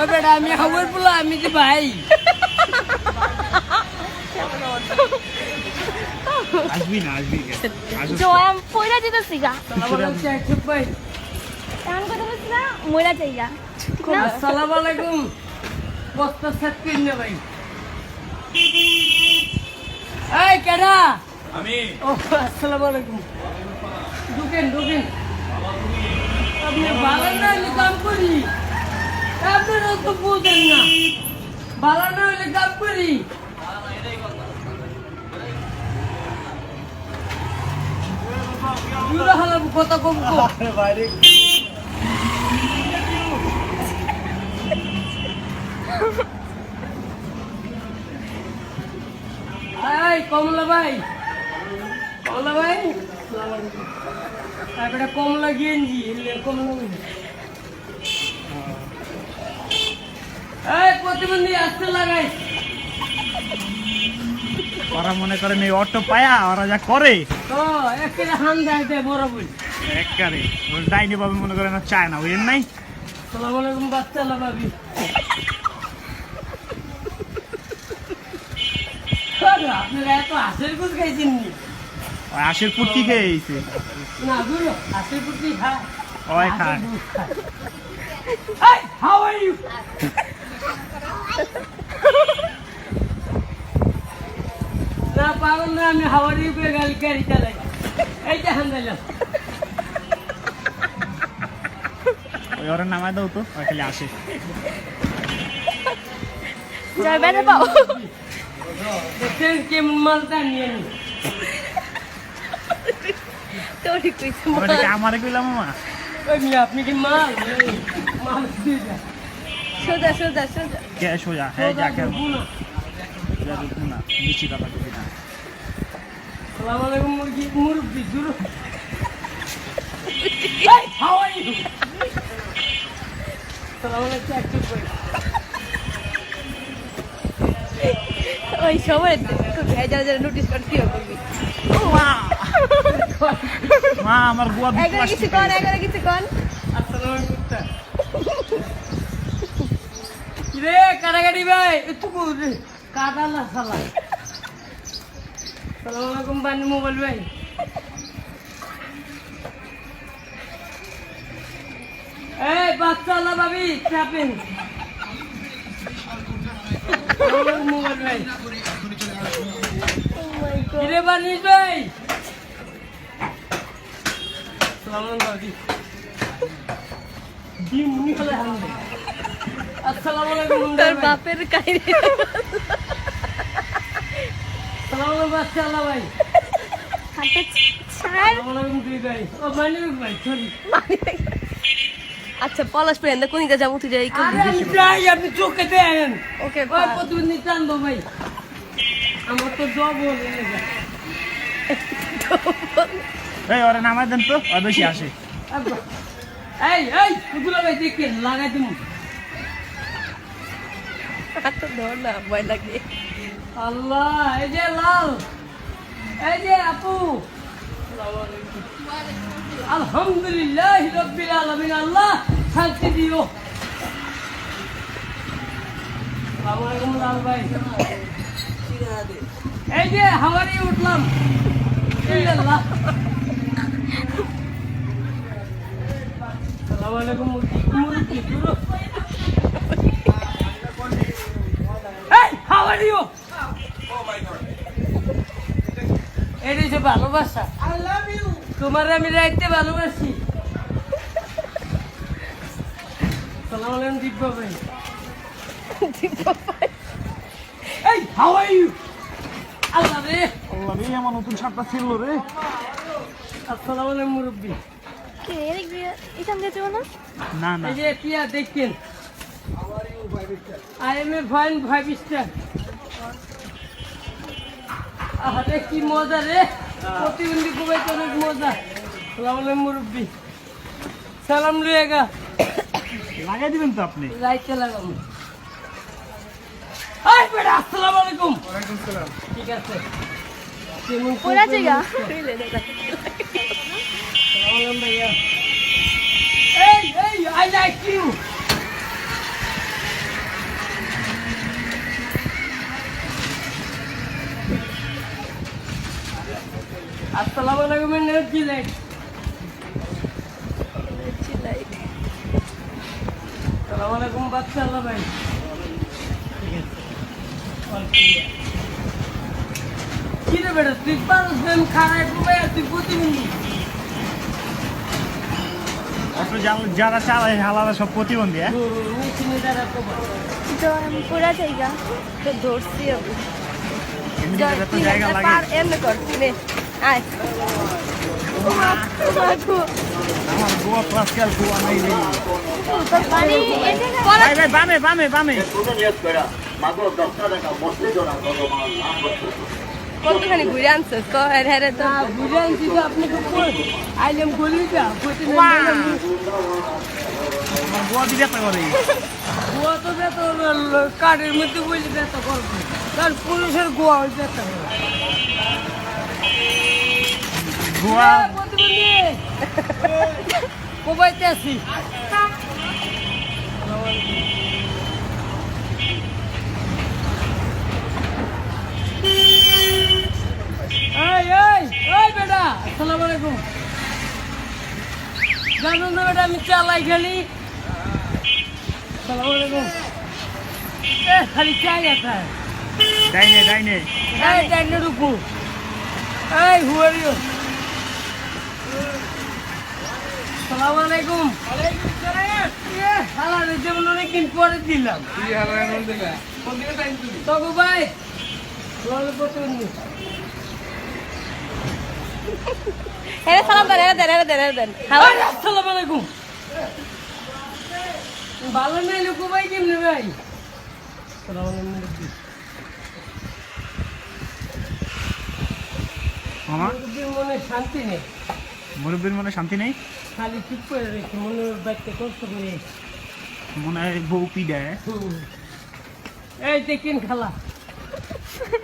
ও বেটা আমি খবর বলো আমি কি ভাই? আসবি না আসবি। জয়াম পয়লা যেতেছি গা ভাই। এমন কথা বলছি না ময়লা চাই গা আসসালামু আলাইকুম। বস্তা সেট করে ভাই। এই কেডা? আমি। ও আসসালামু আলাইকুম। ঢুকেন ঢুকেন। আপনি হলে কাম করি। আপনারা তো বুঝেন না। ভালো হলে কাম করি কথা কম কম। আরে বাইরে। এই কমলা ভাই। কমলা ভাই। তারপরে কমলা গেঞ্জি কমলা এই প্রতিবন্ধী আসতে লাগাই। ওরা মনে করেন এই অটো পায়া ওরা যা করে। তো একেবারে হান দেয় দেয় বড় বই। একবারে। ডাইনি বাবু মনে করেন আর চায় না বুঝেন নাই? সালাম আলাইকুম বাচ্চা লাগাবি আপনারা এত হাসের গুজ খাইছেন নি? ওই আশের পুটকি খেয়ে এইছে ওই খায়। how are you? না পাগল না আমি হাওয়ার উপরে গাড়ি গাড়ি চালাই এই যে ওই ওরা নামায় দাও তো ওই খালি আসে। পাও। কেমন মালটা নিয়ে নি তোর কইছে ওটা আমারে কইলাম ওই মিয়া, আপনি কি মাল? এই, মাল সোজা সোজা সোজা। কে সোজা? হ্যাঁ যা কে ঢুকবো না। না নিচি কথা কবি না। সালাম আলাইকুম মুরগি? সালাম আলাইকুম একটু করে। ওই সময় যারা যারা নোটিস করতে করবি মা আমার দুধ এগারো কিছু কন এগারো কিছু কন আসসালামু আলাইকুম স্যার। কিরে কাটাকাটি ভাই একটু রে কাটা না সালা সালাম আলাইকুম বানি মোবাইল ভাই এই বাচ্চা আল্লাহ ভাবি চাপেন মোবাইল ভাই কিরে বানিস ভাই ভাই সরি আচ্ছা পলাশ পেন কোন দিকে যাব? তুই যাই আপনি চোখে দেন ওকে টানবো ভাই আমার তো জব এই ওরা নামায় দেন তো ওই বেশি আসে। এই এই এগুলো ভাই দেখেন লাগাই দিন তো ধর না ভয় লাগে। আল্লাহ এই যে লাল এই যে আপু। আলহামদুলিল্লাহ রব্বিল আলামিন আল্লাহ শান্তি দিও। আসসালামু আলাইকুম লাল ভাই। এই যে হাওয়ারি উঠলাম। আসসালামু আলাইকুম মুরগি মুরগি দূর এই হাউ আর ইউ এটা হচ্ছে ভালোবাসা। তোমার আমি রাইতে ভালোবাসি। সালাম আলাইকুম দিব্য ভাই। এই হাউ আর ইউ আল্লাহ রে। আল্লাহ রে আমার নতুন শার্টটা ছিল রে। আসসালামু আলাইকুম মুরব্বী। কে? এদিক দিয়ে এখান দিয়ে যাব না। না না। এই যে পিয়া দেখছেন I am a fine five star আরে কি মজা রে। প্রতিবন্ধী খুবই অনেক মজা। সালাম আলাইকুম মুরব্বী। সালাম লুয়েগা। লাগাই দিবেন তো আপনি। লাইটটা লাগাবো। আই বেটা আসসালামু আলাইকুম। ঠিক আছে। কেমন জায়গা on the. Uh... Hey, hey, I like you. আসসালামু আলাইকুম নেট জিলাই আসসালামু আলাইকুম বাচ্চা আল্লাহ ভাই কি রে বেটা তুই পারস খারাপ তুই প্রতিবন্ধী যারা চালায় হালারা সব প্রতিবন্ধী হ্যাঁ? মেশিনে দ্বারা কবার তো আমি। পুরা জায়গা তো ধরছি এমনি কর আয়। বামে বামে বামে। কতখানি ঘুরে আনছিস তো হ্যাঁ হ্যাঁ তো। বুঝে আনছি তো আপনি তো কই? আইলাম গলিটা কইতে আমার গোয়া দিতে করে গোয়া তো বেত কাঠের মধ্যে বইলে বেত করবে। কারণ পুরুষের গোয়া হয়ে বেত গোয়া? কোবাইতে আছি। এই এই এই বেটা আসসালামু আলাইকুম। জানো না বেটা আমি চালাই খালি। আসসালামু আলাইকুম। এ খালি চাই আছে ডাইনে ডাইনে। এই ডাইনে রুকু এই হু আর ইউ আসসালামু আলাইকুম। ওয়ালাইকুম আসসালাম এ হালা রে যেমন অনেকদিন পরে দিলাম ভাই সালাম দেন দেন দেন দেন। আসসালামু আলাইকুম। ভালো নাই লোক ভাই কেমনে ভাই? আসসালামু আলাইকুম আমার মুরব্বীর মনে শান্তি নেই। মুরব্বীর মনে শান্তি নেই? খালি চুপ করে রেখে মনে বাড়িতে কষ্ট করে। মনে হয় বউ পিডায়। এই দেখেন খালা